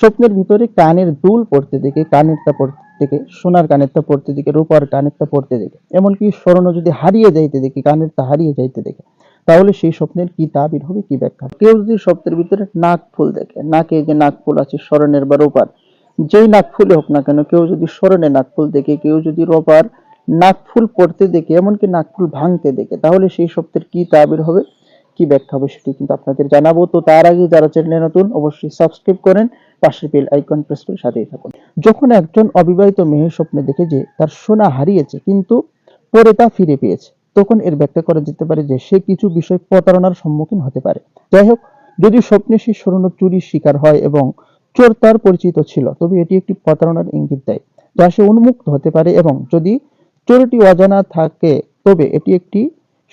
স্বপ্নের ভিতরে কানের দুল পড়তে দেখে কানেরটা পড়তে দেখে, সোনার কানেরটা পড়তে দেখে, রূপার কানেরটা পড়তে দেখে। এমনকি স্মরণ যদি হারিয়ে যাইতে দেখে কানেরটা হারিয়ে যাইতে দেখে, তাহলে সেই স্বপ্নের কি তাবির হবে, কি ব্যাখ্যা? কেউ যদি স্বপ্নের ভিতরে নাক ফুল দেখে, নাকে যে নাক ফুল আছে স্মরণের বা রূপার, যেই নাক ফুলে হোক না কেন, কেউ যদি স্মরণে নাক ফুল দেখে, কেউ যদি রূপার নাক ফুল পড়তে দেখে, এমনকি নাক ফুল ভাঙতে দেখে, তাহলে সেই স্বপ্নের কি তাবির হবে? কি ব্যাখ্যা হবে সেটি কিন্তু আপনাদের জানাব। তো তার আগে যারা চ্যানেলে নতুন, অবশ্যই সাবস্ক্রাইব করেন, পাশের বেল আইকন প্রেস করে সাথেই থাকুন। যখন একজন অবিবাহিত মেয়ের স্বপ্নে দেখে যে তার সোনা হারিয়েছে, কিন্তু পরে তা ফিরে পেয়েছে, তখন এর ব্যাখ্যা করা যেতে পারে যে সে কিছু বিষয় প্রতারণার সম্মুখীন হতে পারে। যাই হোক যদি স্বপ্নে সে স্বর্ণ চুরির শিকার হয় এবং চোর তার পরিচিত ছিল, তবে এটি একটি প্রতারণার ইঙ্গিত দেয়, যা সে উন্মুক্ত হতে পারে এবং যদি চোরটি অজানা থাকে, তবে এটি একটি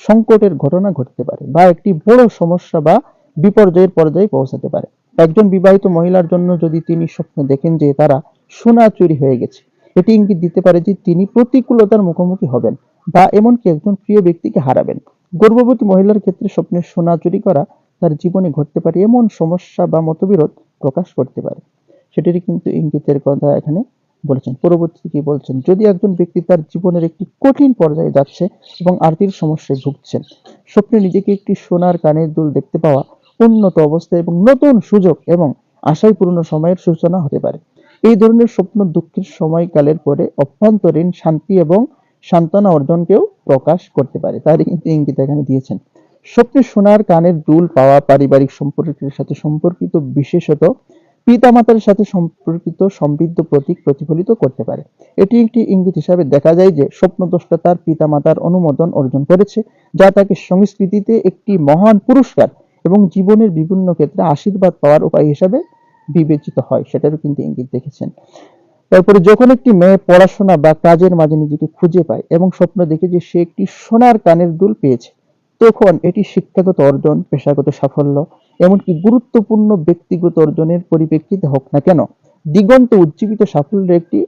সংকটের ঘটনা ঘটতে পারে বা একটি বড় সমস্যা বা বিপর্যয়ের পর্যায়ে পৌঁছাতে পারে। একজন বিবাহিত মহিলার জন্য যদি তিনি স্বপ্নে দেখেন যে তারা সোনা চুরি হয়ে গেছে, এটি ইঙ্গিত দিতে পারে যে তিনি প্রতিকূলতার মুখোমুখি হবেন বা এমনকি একজন প্রিয় ব্যক্তিকে হারাবেন। গর্ভবতী মহিলার ক্ষেত্রে স্বপ্নে সোনা চুরি করা তার জীবনে ঘটতে পারে, এমন সমস্যা বা মতবিরোধ প্রকাশ করতে পারে। সেটিরই কিন্তু ইঙ্গিতের কথা এখানে বলেছেন, পরবর্তীতে কি বলছেন, যদি একজন ব্যক্তি তার জীবনের একটি কঠিন পর্যায়ে যাচ্ছে এবং আর্থিক সমস্যায় ভুগছেন, স্বপ্নে নিজেকে একটি সোনার কানের দুল দেখতে পাওয়া উন্নত অবস্থা এবং নতুন সুযোগ এবং আশায় পূর্ণ সময়ের সূচনা হতে পারে। এই ধরনের স্বপ্ন দুঃখের সময়কালের পরে অভ্যন্তরীণ শান্তি এবং সান্ত্বনা অর্জনকেও প্রকাশ করতে পারে। কিন্তু ইঙ্গিত এখানে দিয়েছেন, স্বপ্নে সোনার কানের দুল পাওয়া পারিবারিক সম্পর্কের সাথে সম্পর্কিত বিশেষত পিতামাতার সাথে সম্পর্কিত সমৃদ্ধ প্রতীক প্রতিফলিত করতে পারে। এটি একটি ইঙ্গিত হিসাবে দেখা যায় যে স্বপ্নদ্রষ্টা তার পিতামাতার অনুমোদন অর্জন করেছে, যা তাকে সংস্কৃতিতে একটি মহান পুরস্কার এবং জীবনের বিভিন্ন ক্ষেত্রে আশীর্বাদ পাওয়ার উপায় হিসাবে বিবেচিত হয়, সেটারও কিন্তু ইঙ্গিত দেখেছেন। তারপরে যখন একটি মেয়ে পড়াশোনা বা কাজের মাঝে নিজেকে খুঁজে পায় এবং স্বপ্ন দেখে যে সে একটি সোনার কানের দুল পেয়েছে, তখন এটি শিক্ষাগত অর্জন, পেশাগত সাফল্য এমনকি গুরুত্বপূর্ণ ব্যক্তিগত অর্জনের পরিপ্রেক্ষিতে হোক না কেন, দিগন্ত উজ্জীবিত সাফল্যের একটি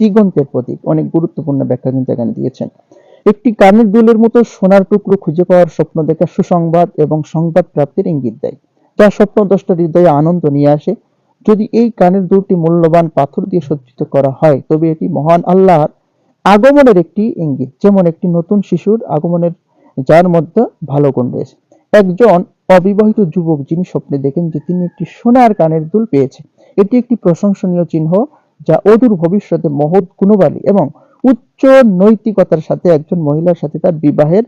দিগন্তের প্রতীক। অনেক গুরুত্বপূর্ণ ব্যাখ্যা কিন্তু এখানে দিয়েছেন। একটি কানের দুলের মতো সোনার টুকরো খুঁজে পাওয়ার স্বপ্ন দেখা সুসংবাদ এবং সংবাদ প্রাপ্তির ইঙ্গিত দেয়। যা স্বপ্নদ্রষ্টার হৃদয়ে আনন্দ নিয়ে আসে। যদি এই কানের দুলটি মূল্যবান পাথর দিয়ে সজ্জিত করা হয়, তবে এটি মহান আল্লাহর আগমনের একটি ইঙ্গিত। যেমন একটি নতুন শিশুর আগমনের যার মধ্যে ভালো গুণ রয়েছে। একজন অবিবাহিত যুবক যিনি স্বপ্নে দেখেন যে তিনি একটি সোনার কানের দুল পেয়েছে। এটি একটি প্রশংসনীয় চিহ্ন যা অদূর ভবিষ্যতে মহৎ গুণবালী এবং উচ্চ নৈতিকতার সাথে একজন মহিলার সাথে তার বিবাহের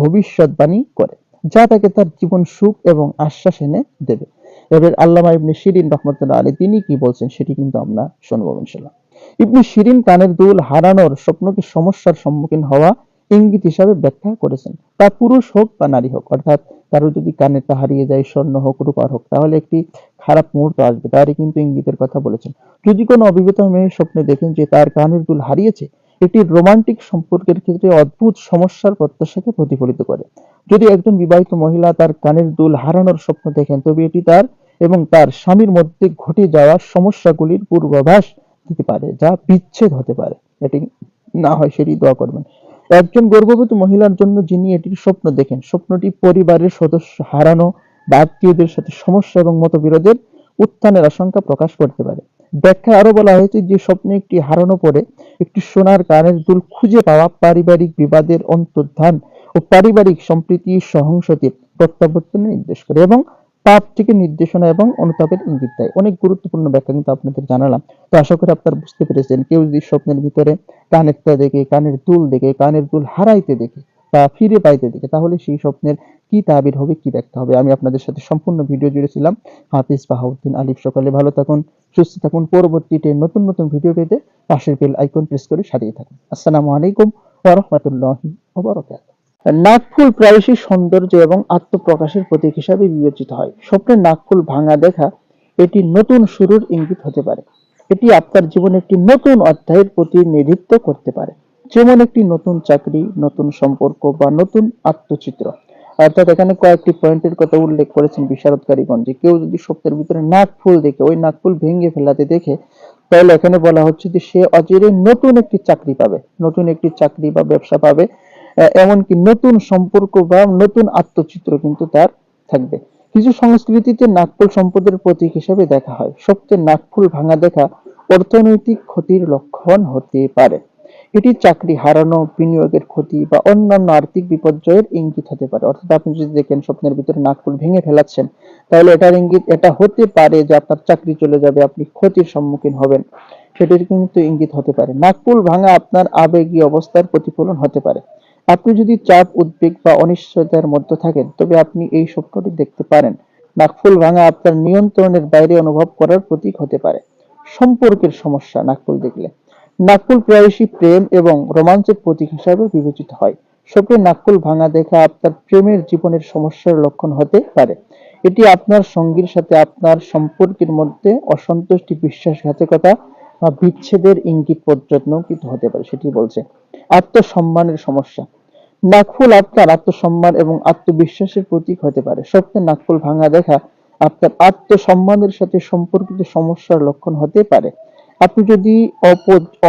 ভবিষ্যৎবাণী করে, যা তাকে তার জীবন সুখ এবং আশ্বাস এনে দেবে। এবার আল্লামা ইবনে শিরিন রহমতুল্লাহ আলী তিনি কি বলছেন সেটি কিন্তু আমরা শুনব ইনশাল্লাহ ইবনে শিরিন কানের দুল হারানোর স্বপ্নকে সমস্যার সম্মুখীন হওয়া ইঙ্গিত হিসাবে ব্যাখ্যা করেছেন। তা পুরুষ হোক বা নারী হোক, অর্থাৎ কারও যদি কানেরটা হারিয়ে যায়, স্বর্ণ হোক, রূপার হোক, তাহলে একটি খারাপ মুহূর্ত আসবে। তারই কিন্তু ইঙ্গিতের কথা বলেছেন। যদি কোনো অবিবাহিত মেয়ে স্বপ্নে দেখেন যে তার কানের দুল হারিয়েছে এটি রোমান্টিক সম্পর্কের ক্ষেত্রে অদ্ভুত সমস্যার প্রত্যাশাকে প্রতিফলিত করে। যদি একজন বিবাহিত মহিলা তার কানের দুল হারানোর স্বপ্ন দেখেন, তবে এটি তার এবং তার স্বামীর মধ্যে ঘটে যাওয়া সমস্যাগুলির পূর্বাভাস দিতে পারে, যা বিচ্ছেদ হতে পারে। এটি না হয় সেটি দোয়া করবেন। একজন গর্ভবতী মহিলার জন্য যিনি এটির স্বপ্ন দেখেন, স্বপ্নটি পরিবারের সদস্য হারানো বা আত্মীয়দের সাথে সমস্যা এবং মতবিরোধের উত্থানের আশঙ্কা প্রকাশ করতে পারে। ব্যাখ্যা আরও বলা হয়েছে যে স্বপ্নে একটি হারানো পরে একটি সোনার কানের দুল খুঁজে পাওয়া পারিবারিক বিবাদের অন্তর্ধান ও পারিবারিক সম্প্রীতি সহংসতির প্রত্যাবর্তনে নির্দেশ করে এবং পাপ থেকে নির্দেশনা এবং অনুতাপের ইঙ্গিত দেয়। অনেক গুরুত্বপূর্ণ ব্যাখ্যা কিন্তু আপনাদের জানালাম। তো আশা করি আপনারা বুঝতে পেরেছেন, কেউ যদি স্বপ্নের ভিতরে কানেরটা দেখে, কানের দুল দেখে, কানের দুল হারাইতে দেখে বা ফিরে পাইতে দেখে, তাহলে সেই স্বপ্নের কি তাবির হবে, কি ব্যাখ্যা হবে? আমি আপনাদের সাথে সম্পূর্ণ ভিডিও জুড়েছিলাম। হাফিজ বাহাউদ্দিন আলিফ সকালে ভালো থাকুন, সুস্থ থাকুন, পরবর্তীতে নতুন নতুন ভিডিও পেতে পাশের বেল আইকন প্রেস করে সারিয়ে থাকুন। আসসালামু আলাইকুম ওয়া রাহমাতুল্লাহি ওয়া বারাকাতুহু। নাকফুল প্রায়শই সৌন্দর্য এবং আত্মপ্রকাশের প্রতীক হিসাবে বিবেচিত হয়। স্বপ্নে নাকফুল ভাঙা দেখা এটি নতুন শুরুর ইঙ্গিত হতে পারে। এটি আপনার জীবনে একটি নতুন অধ্যায়ের প্রতিনিধিত্ব করতে পারে। যেমন একটি নতুন চাকরি, নতুন সম্পর্ক বা নতুন আত্মচিত্র। অর্থাৎ এখানে কয়েকটি পয়েন্টের কথা উল্লেখ করেছেন বিশারদকারীগণ যে কেউ যদি স্বপ্নের ভিতরে নাক ফুল দেখে, ওই নাক ফুল ভেঙে ফেলাতে দেখে, তাহলে এখানে বলা হচ্ছে যে সে অচিরে নতুন একটি চাকরি পাবে। নতুন একটি চাকরি বা ব্যবসা পাবে। এমনকি নতুন সম্পর্ক বা নতুন আত্মচিত্র কিন্তু তার থাকবে। কিছু সংস্কৃতিতে নাকফুল সম্পদের প্রতীক হিসেবে দেখা হয়। সবচেয়ে নাকফুল ভাঙা দেখা অর্থনৈতিক ক্ষতির লক্ষণ হতে পারে। এটি চাকরি হারানো, বিনিয়োগের ক্ষতি বা অন্যান্য আর্থিক বিপর্যয়ের ইঙ্গিত হতে পারে। অর্থাৎ আপনি যদি দেখেন স্বপ্নের ভিতরে নাকফুল ভেঙে ফেলাচ্ছেন, তাহলে এটার ইঙ্গিত, এটা হতে পারে যে আপনার চাকরি চলে যাবে, আপনি ক্ষতির সম্মুখীন হবেন। সেটির কিন্তু ইঙ্গিত হতে পারে। নাকফুল ভাঙা আপনার আবেগী অবস্থার প্রতিফলন হতে পারে। আপনি যদি চাপ, উদ্বেগ বা অনিশ্চয়তার মধ্যে থাকেন, তবে আপনি এই স্বপ্নটি দেখতে পারেন। নাকফুল ভাঙা আপনার নিয়ন্ত্রণের বাইরে অনুভব করার প্রতীক হতে পারে। সম্পর্কের সমস্যা, নাকফুল দেখলে। নাকফুল প্রায়শই প্রেম এবং রোমাঞ্চের প্রতীক হিসাবে বিবেচিত হয়। স্বপ্নে নাকফুল ভাঙা দেখা আপনার প্রেমের জীবনের সমস্যার লক্ষণ হতে পারে। এটি আপনার সঙ্গীর সাথে আপনার সম্পর্কের মধ্যে অসন্তুষ্টি, বিশ্বাসঘাতকতা বা বিচ্ছেদের ইঙ্গিত পর্যন্ত হতে পারে, সেটি বলছে। আত্মসম্মানের সমস্যা। নাকফুল আপনার আত্মসম্মান এবং আত্মবিশ্বাসের প্রতীক হতে পারে। স্বপ্নে নাকফুল ভাঙা দেখা আপনার আত্মসম্মানের সাথে সম্পর্কিত সমস্যার লক্ষণ হতে পারে। আপনি যদি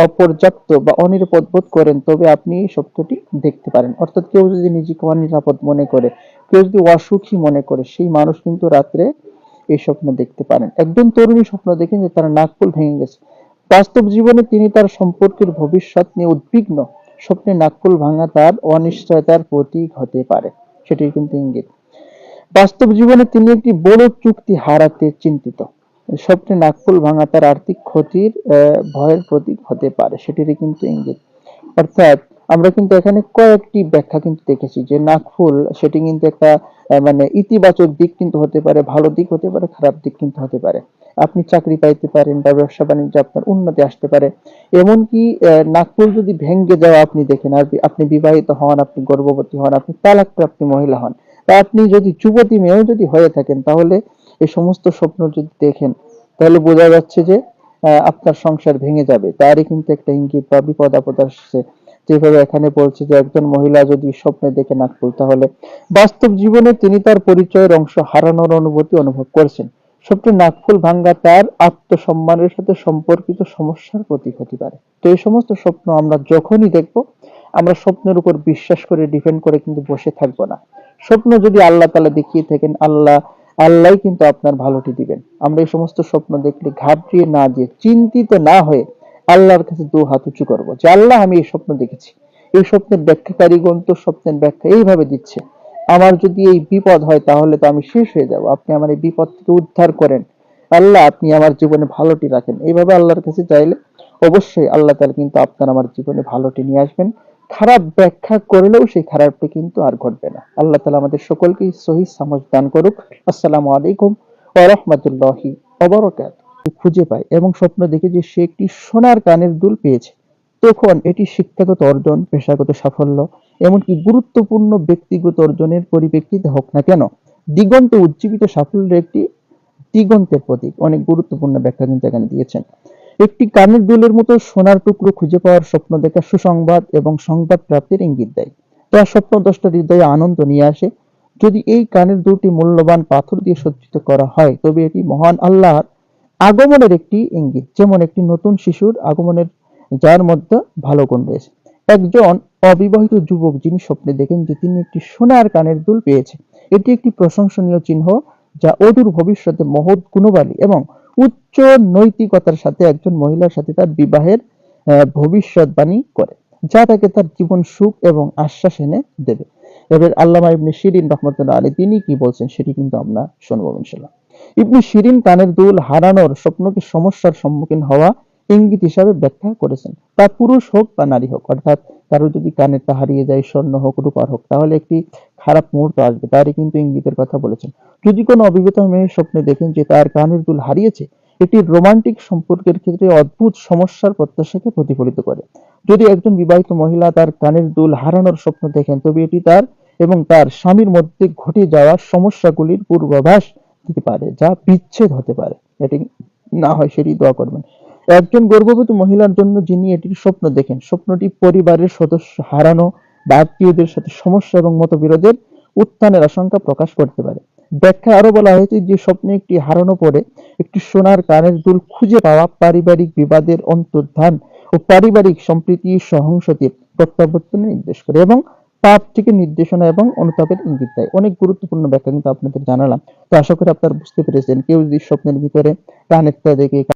অপর্যাপ্ত বা অনিরাপদ বোধ করেন, তবে আপনি এই সত্যটি দেখতে পারেন। অর্থাৎ কেউ যদি নিজেকে অনিরাপদ মনে করে, কেউ যদি অসুখী মনে করে, সেই মানুষ কিন্তু রাত্রে এই স্বপ্ন দেখতে পারেন। একজন তরুণী স্বপ্ন দেখেন যে তার নাকফুল ভেঙে গেছে। বাস্তব জীবনে তিনি তার সম্পর্কের ভবিষ্যৎ নিয়ে উদ্বিগ্ন। স্বপ্নে নাকুল ভাঙা তার অনিশ্চয়তার প্রতীক হতে পারে সেটি কিন্তু ইঙ্গিত। বাস্তব জীবনে তিনি একটি বড় চুক্তি হারাতে চিন্তিত। স্বপ্নে নাকফুল ভাঙা তার আর্থিক ক্ষতির ভয়ের প্রতীক হতে পারে, সেটিরই কিন্তু ইঙ্গিত। অর্থাৎ আমরা কিন্তু এখানে কয়েকটি ব্যাখ্যা কিন্তু দেখেছি যে নাকফুল, সেটি কিন্তু একটা মানে ইতিবাচক দিক কিন্তু হতে পারে, ভালো দিক হতে পারে, খারাপ দিক কিন্তু হতে পারে। আপনি চাকরি পাইতে পারেন বা ব্যবসা বাণিজ্যে আপনার উন্নতি আসতে পারে। এমনকি নাকফুল যদি ভেঙ্গে যাওয়া আপনি দেখেন, আর আপনি বিবাহিত হন, আপনি গর্ভবতী হন, আপনি তালাক প্রাপ্তি মহিলা হন, তা আপনি যদি যুবতী মেয়েও যদি হয়ে থাকেন, তাহলে এই সমস্ত স্বপ্ন যদি দেখেন, তাহলে বোঝা যাচ্ছে যে আপনার সংসার ভেঙে যাবে। তারই কিন্তু একটা ইঙ্গিত বা বিপদ আপদ আসছে। যেভাবে এখানে বলছে যে একজন মহিলা যদি স্বপ্নে দেখে নাকফুল তাহলে বাস্তব জীবনে তিনি তার পরিচয়ের অংশ হারানোর অনুভূতি অনুভব করছেন। স্বপ্নে নাকফুল ভাঙ্গা তার আত্মসম্মানের সাথে সম্পর্কিত সমস্যার প্রতীক হতে পারে। তো এই সমস্ত স্বপ্ন আমরা যখনই দেখব, আমরা স্বপ্নের উপর বিশ্বাস করে, ডিপেন্ড করে কিন্তু বসে থাকব না। স্বপ্ন যদি আল্লাহ তালা দেখিয়ে থাকেন, আল্লাহ আল্লাহ কিন্তু আপনার ভালোটি দিবেন। আমরা এই সমস্ত স্বপ্ন দেখলে ঘাবড়িয়ে না দিয়ে চিন্তিত না হয়ে আল্লাহর কাছে দু হাত উঁচু করব। যে আল্লাহ, আমি এই স্বপ্ন দেখেছি। এই স্বপ্নের ব্যাখ্যাকারীগণ তো স্বপ্নের ব্যাখ্যা এইভাবে দিচ্ছে, আমার যদি এই বিপদ হয়, তাহলে তো আমি শেষ হয়ে যাব। আপনি আমার এই বিপদ থেকে উদ্ধার করেন। আল্লাহ, আপনি আমার জীবনে ভালোটি রাখেন। এইভাবে আল্লাহর কাছে চাইলে অবশ্যই আল্লাহ তাআলা কিন্তু আপনার আমার জীবনে ভালোটি নিয়ে আসবেন। খারাপ ব্যাখ্যা করলেও সেই খারাপটি কিন্তু আর ঘটবে না। আল্লাহ তাআলা আমাদের সকলকে সহি সমঝ দান করুক। আসসালামু আলাইকুম ওয়া রাহমাতুল্লাহি ওয়া বারাকাতুহু। খুঁজে পায় এবং স্বপ্ন দেখে যে সে একটি সোনার কানের দুল পেয়েছে। তখন এটি শিক্ষাগত অর্জন, পেশাগত সাফল্য, এমনকি গুরুত্বপূর্ণ ব্যক্তিগত অর্জনের পরিপ্রেক্ষিতে হোক না কেন, দিগন্তে উজ্জীবিত সাফল্যের একটি দিগন্তের প্রতীক। অনেক গুরুত্বপূর্ণ ব্যাখ্যা কিন্তু এখানে দিয়েছেন। একটি কানের দুলের মতো সোনার টুকরো খুঁজে পাওয়ার স্বপ্ন দেখা সুসংবাদ এবং সংবাদ প্রাপ্তির ইঙ্গিত দেয়। তার স্বপ্ন দশটা হৃদয়ে আনন্দ নিয়ে আসে। যদি এই কানের দুটি মূল্যবান পাথর দিয়ে সজ্জিত করা হয়, তবে এটি মহান আল্লাহর আগমনের একটি ইঙ্গিত, যেমন একটি নতুন শিশুর আগমনের, যার মধ্যে ভালো গুণ রয়েছে। একজন অবিবাহিত যুবক যিনি স্বপ্নে দেখেন যে তিনি একটি সোনার কানের দুল পেয়েছে, এটি একটি প্রশংসনীয় চিহ্ন যা অদূর ভবিষ্যতে মহৎ গুণবালী এবং উচ্চ নৈতিকতার সাথে একজন মহিলার সাথে তার বিবাহের ভবিষ্যৎবাণী করে, যা তাকে তার জীবন সুখ এবং আশ্বাস এনে দেবে। এবার আল্লামা ইবনে শিরিন রহমতুল্লাহ আলী তিনি কি বলছেন সেটি কিন্তু আমরা শুনব ইনশাল্লাহ ইবনে শিরিন কানের দুল হারানোর স্বপ্নকে সমস্যার সম্মুখীন হওয়া ইঙ্গিত হিসাবে ব্যাখ্যা করেছেন। তা পুরুষ হোক বা নারী হোক, অর্থাৎ কারও যদি কানেরটা হারিয়ে যায়, স্বর্ণ হোক রূপার হোক, তাহলে একটি খারাপ মুহূর্ত আসবে, তারই কিন্তু ইঙ্গিতের কথা বলেছেন। যদি কোনো অবিবাহিত মেয়ে স্বপ্নে দেখেন যে তার কানের দুল হারিয়েছে, এটি রোমান্টিক সম্পর্কের ক্ষেত্রে অদ্ভুত সমস্যার প্রত্যাশাকে প্রতিফলিত করে। যদি একজন বিবাহিত মহিলা তার কানের দুল হারানোর স্বপ্ন দেখেন, তবে এটি তার এবং তার স্বামীর মধ্যে ঘটে যাওয়া সমস্যাগুলির পূর্বাভাস দিতে পারে, যা বিচ্ছেদ হতে পারে। এটি না হয় সেটি দোয়া করবেন। একজন গর্ভবতী মহিলার জন্য যিনি এটির স্বপ্ন দেখেন, স্বপ্নটি পরিবারের সদস্য হারানো বা আত্মীয়দের সাথে সমস্যা এবং মতবিরোধের উত্থানের আশঙ্কা প্রকাশ করতে পারে। ব্যাখ্যা আরও বলা হয়েছে যে স্বপ্নে একটি হারানো পরে একটি সোনার কানের দুল খুঁজে পাওয়া পারিবারিক বিবাদের অন্তর্ধান ও পারিবারিক সম্প্রীতি সহংসতির প্রত্যাবর্তনে নির্দেশ করে এবং পাপ থেকে নির্দেশনা এবং অনুতাপের ইঙ্গিত দেয়। অনেক গুরুত্বপূর্ণ ব্যাখ্যা কিন্তু আপনাদের জানালাম। তো আশা করি আপনারা বুঝতে পেরেছেন। কেউ যদি স্বপ্নের ভিতরে কানেরটা দেখে